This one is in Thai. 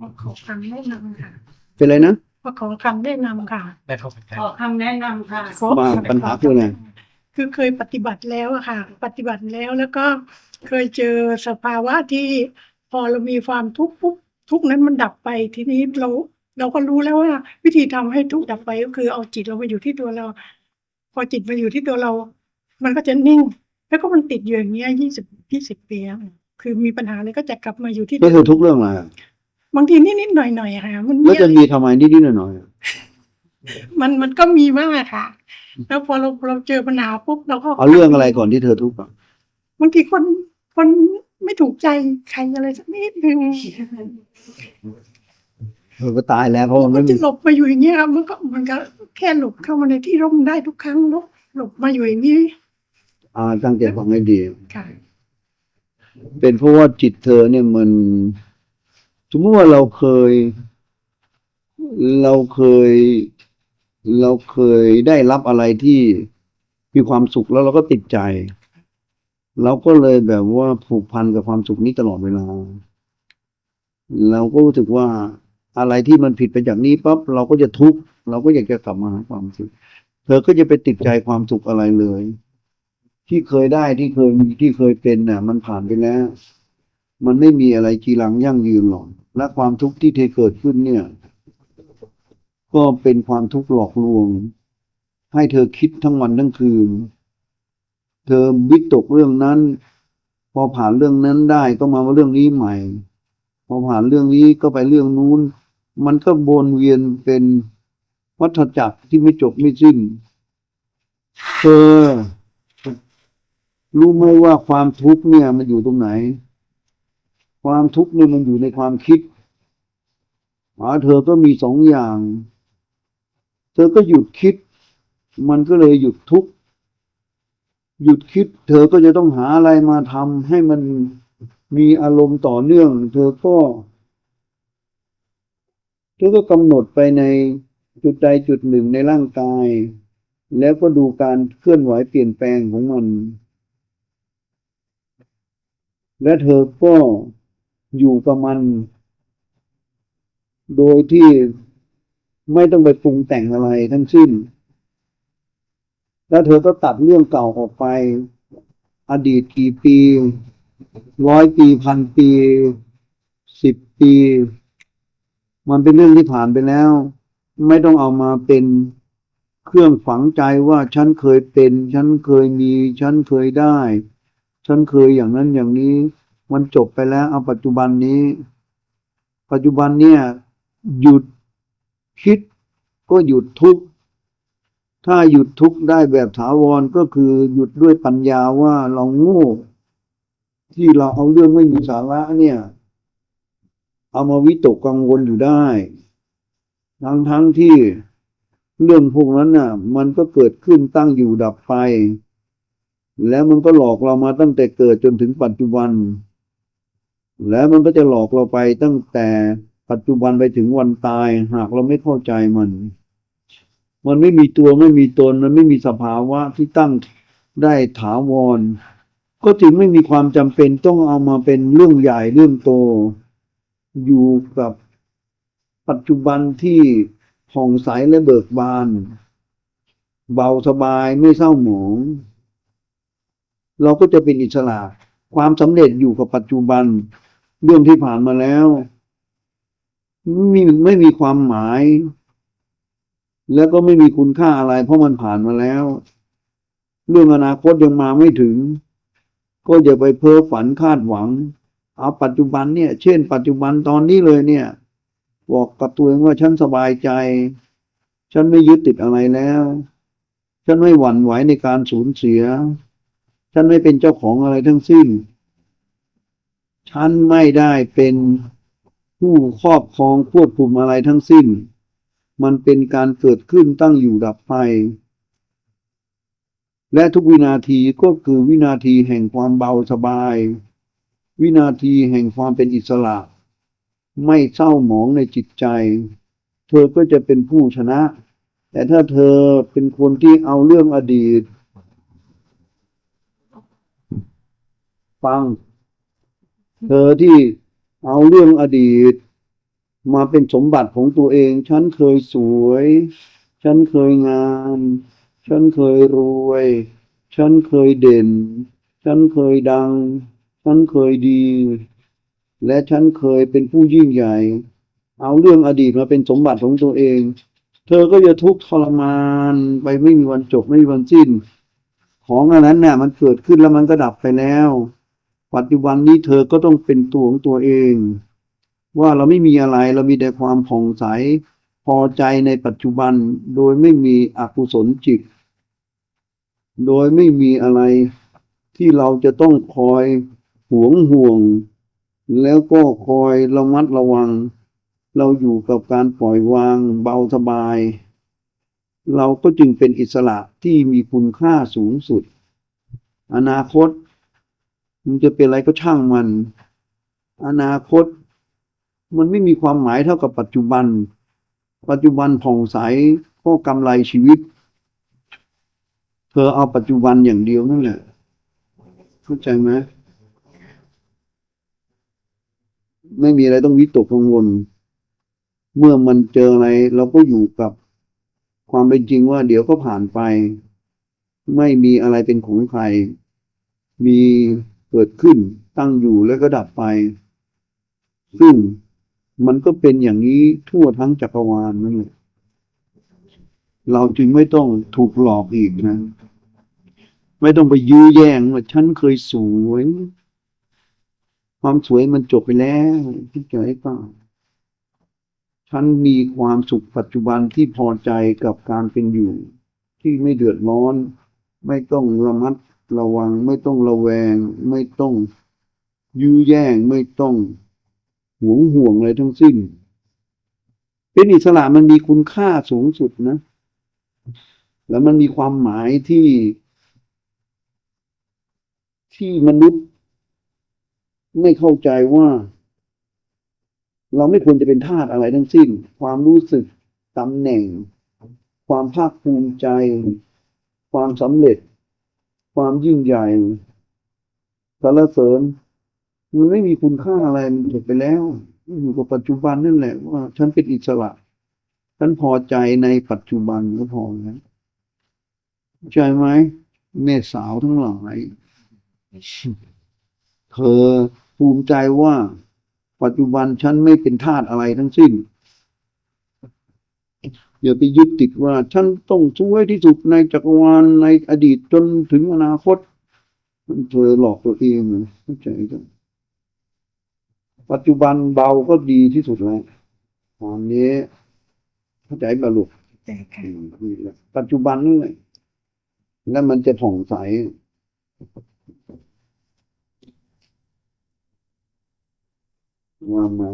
มาขอคำแนะนำค่ะ เป็นไรนะมาขอคำแนะนำค่ะ ได้เข้าไปใกล้ขอคำแนะนำค่ะขอว่าปัญหาคืออะไรคือเคยปฏิบัติแล้วอะค่ะ ปฏิบัติแล้วแล้วก็เคยเจอสภาวะที่พอเรามีความทุกข์ปุ๊บทุกข์นั้นมันดับไปทีนี้เราเราก็รู้แล้วว่า วิธีทำให้ทุกข์ดับไปก็คือเอาจิตเรามาอยู่ที่ตัวเรา พอจิตมาอยู่ที่ตัวเรา มันก็จะนิ่ง แล้วก็มันติดอยู่อย่างเงี้ยยี่สิบยี่สิบปีอะคือมีปัญหาเลยก็จะกลับมาอยู่ที่แล้วเธอทุกข์เรื่องอะไรอะ บางทีนิดๆหน่อยๆอะค่ะ มันแล้วมีจะมีทำไมนิดๆหน่อยๆอะมันมันก็มีมากค่ะ แล้วพอเราเราเจอปัญหาปุ๊บเราก็เอาเรื่องอะไรก่อนที่เธอทุกข์อะบางทีคนคนไม่ถูกใจใครอะไรสักนิดนึงเธอก็ตายแล้วเพราะมันมัไม่นมีจะหลบมาอยู่อย่างเงี้ยครับมันก็มันก็แค่หลบเข้ามาในที่ร่มได้ทุกครั้งหลบหลบมาอยู่อย่างนี้ อ่าตั้งใจฟังให้ดีค่ะเป็นเพราะว่าจิตเธอเนี่ยมัน สมมติว่าเราเคย เราเคย เราเคยได้รับอะไรที่มีความสุขแล้วเราก็ติดใจ เราก็เลยแบบว่าผูกพันกับความสุขนี้ตลอดเวลา เราก็รู้สึกว่าอะไรที่มันผิดไปจากนี้ปั๊บเราก็จะทุกข์เราก็อยากจะกลับมาหาความสุข เธอก็จะไปติดใจความสุขอะไรเลย ที่เคยได้ที่เคยมีที่เคยเป็นน่ะ มันผ่านไปแล้ว มันไม่มีอะไรจีรังยั่งยืนหรอก และความทุกข์ที่เธอเกิดขึ้นเนี่ย ก็เป็นความทุกข์หลอกลวง ให้เธอคิดทั้งวันทั้งคืน เธอวิตกเรื่องนั้น พอผ่านเรื่องนั้นได้ก็มาว่าเรื่องนี้ใหม่ พอผ่านเรื่องนี้ก็ไปเรื่องนู้น มันก็วนเวียนเป็นวัฏจักรที่ไม่จบไม่สิ้น เธอรู้ไหมว่าความทุกข์เนี่ยมันอยู่ตรงไหน ความทุกข์เนี่ยมันอยู่ในความคิดหาเธอก็มีสองอย่าง เธอก็หยุดคิด มันก็เลยหยุดทุกข์หยุดคิด เธอก็จะต้องหาอะไรมาทำให้มันมีอารมณ์ต่อเนื่อง เธอก็ เธอก็กำหนดไปในจุดใดจุดหนึ่งในร่างกาย แล้วก็ดูการเคลื่อนไหวเปลี่ยนแปลงของมัน และเธอก็ อยู่กับมัน โดยที่ไม่ต้องไปปรุงแต่งอะไรทั้งสิ้น แล้วเธอก็ตัดเรื่องเก่าออกไป อดีตกี่ปี ร้อยปีพันปีสิบปี มันเป็นเรื่องที่ผ่านไปแล้ว ไม่ต้องเอามาเป็นเครื่องฝังใจว่าฉันเคยเป็น ฉันเคยมี ฉันเคยได้ ฉันเคยอย่างนั้นอย่างนี้ มันจบไปแล้ว เอาปัจจุบันนี้ ปัจจุบันเนี่ยหยุดคิดก็หยุดทุกข์ถ้าหยุดทุกข์ได้แบบถาวรก็คือหยุดด้วยปัญญาว่าเราโง่ ที่เราเอาเรื่องไม่มีสาระเนี่ย เอามาวิตกกังวลอยู่ได้ ทั้งทั้งที่เรื่องพวกนั้นน่ะ มันก็เกิดขึ้นตั้งอยู่ดับไป แล้วมันก็หลอกเรามาตั้งแต่เกิดจนถึงปัจจุบัน แล้วมันก็จะหลอกเราไปตั้งแต่ปัจจุบันไปถึงวันตาย หากเราไม่เข้าใจมัน มันไม่มีตัวไม่มีตน มันไม่มีสภาวะที่ตั้งได้ถาวร ก็จึงไม่มีความจำเป็นต้องเอามาเป็นเรื่องใหญ่เรื่องโต อยู่กับปัจจุบันที่ผ่องใสและเบิกบาน เบาสบายไม่เศร้าหมอง เราก็จะเป็นอิสระความสำเร็จอยู่กับปัจจุบัน เรื่องที่ผ่านมาแล้วไม่มีไม่มีความหมาย แล้วก็ไม่มีคุณค่าอะไร เพราะมันผ่านมาแล้ว เรื่องอนาคตยังมาไม่ถึง ก็อย่าไปเพ้อฝันคาดหวังเอาปัจจุบันเนี่ย เช่น ปัจจุบันตอนนี้เลยเนี่ย บอกกับตัวเองว่าฉันสบายใจ ฉันไม่ยึดติดอะไรแล้ว ฉันไม่หวั่นไหวในการสูญเสีย ฉันไม่เป็นเจ้าของอะไรทั้งสิ้น ฉันไม่ได้เป็นผู้ครอบครองควบคุมอะไรทั้งสิ้น มันเป็นการเกิดขึ้นตั้งอยู่ดับไป และทุกวินาทีก็คือวินาทีแห่งความเบาสบาย วินาทีแห่งความเป็นอิสระ ไม่เศร้าหมองในจิตใจ เธอก็จะเป็นผู้ชนะ แต่ถ้าเธอเป็นคนที่เอาเรื่องอดีต ฟัง เธอที่เอาเรื่องอดีต มาเป็นสมบัติของตัวเอง ฉันเคยสวย ฉันเคยงาม ฉันเคยรวย ฉันเคยเด่น ฉันเคยดัง ฉันเคยดี และฉันเคยเป็นผู้ยิ่งใหญ่ เอาเรื่องอดีตมาเป็นสมบัติของตัวเอง เธอก็จะทุกข์ทรมานไปไม่มีวันจบไม่มีวันสิ้น ของอันนั้นเนี่ยมันเกิดขึ้นแล้วมันก็ดับไปแล้ว ปัจจุบันนี้เธอก็ต้องเป็นตัวของตัวเอง ว่าเราไม่มีอะไรเรามีแต่ความผ่องใสพอใจในปัจจุบันโดยไม่มีอกุศลจิต โดยไม่มีอะไรที่เราจะต้องคอยหวงห่วง แล้วก็คอยระมัดระวัง เราอยู่กับการปล่อยวางเบาสบาย เราก็จึงเป็นอิสระที่มีคุณค่าสูงสุด อนาคต มันจะเป็นอะไรก็ช่างมัน อนาคต มันไม่มีความหมายเท่ากับปัจจุบัน ปัจจุบันผ่องใสก็กำไรชีวิต เธอเอาปัจจุบันอย่างเดียวนั่นแหละเข้าใจไหมไม่มีอะไรต้องวิตกกังวล เมื่อมันเจออะไร เราก็อยู่กับความเป็นจริงว่าเดี๋ยวก็ผ่านไป ไม่มีอะไรเป็นของใคร มี เกิดขึ้นตั้งอยู่แล้วก็ดับไป ซึ่งมันก็เป็นอย่างนี้ทั่วทั้งจักรวาลนั่นแหละเราจึงไม่ต้องถูกหลอกอีกนะ ไม่ต้องไปยื้อแย่งว่าฉันเคยสวย ความสวยมันจบไปแล้วที่เจอให้ฟังฉันมีความสุขปัจจุบันที่พอใจกับการเป็นอยู่ ที่ไม่เดือดร้อน ไม่ต้องระมัด ระวังไม่ต้องระแวง ไม่ต้องยื้อแย่งไม่ต้องหวงห่วงอะไรทั้งสิ้น เป็นอิสระมันมีคุณค่าสูงสุดนะ แล้วมันมีความหมายที่ ที่มนุษย์ ไม่เข้าใจว่า เราไม่ควรจะเป็นทาสอะไรทั้งสิ้น ความรู้สึกตำแหน่ง ความภาคภูมิใจ ความสำเร็จ ความยิ่งใหญ่สรรเสริญมันไม่มีคุณค่าอะไรมันจบไปแล้วอยู่กับปัจจุบันนั่นแหละว่าฉันเป็นอิสระฉันพอใจในปัจจุบันก็พอแล้วใช่ไหมแม่สาวทั้งหลายเธอภูมิใจว่า ปัจจุบันฉันไม่เป็นทาสอะไรทั้งสิ้น อย่าไปยึดติดว่าฉันต้องช่วยที่สุดในจักรวาลในอดีตจนถึงอนาคตเธอหลอกตัวเองนะเข้าใจกันปัจจุบันเบาก็ดีที่สุดแล้วตอนนี้เข้าใจบาลุกแต่ค่ะอืมนี่แหละปัจจุบันนั่นแหละแล้วมันจะผ่องใสว่ามา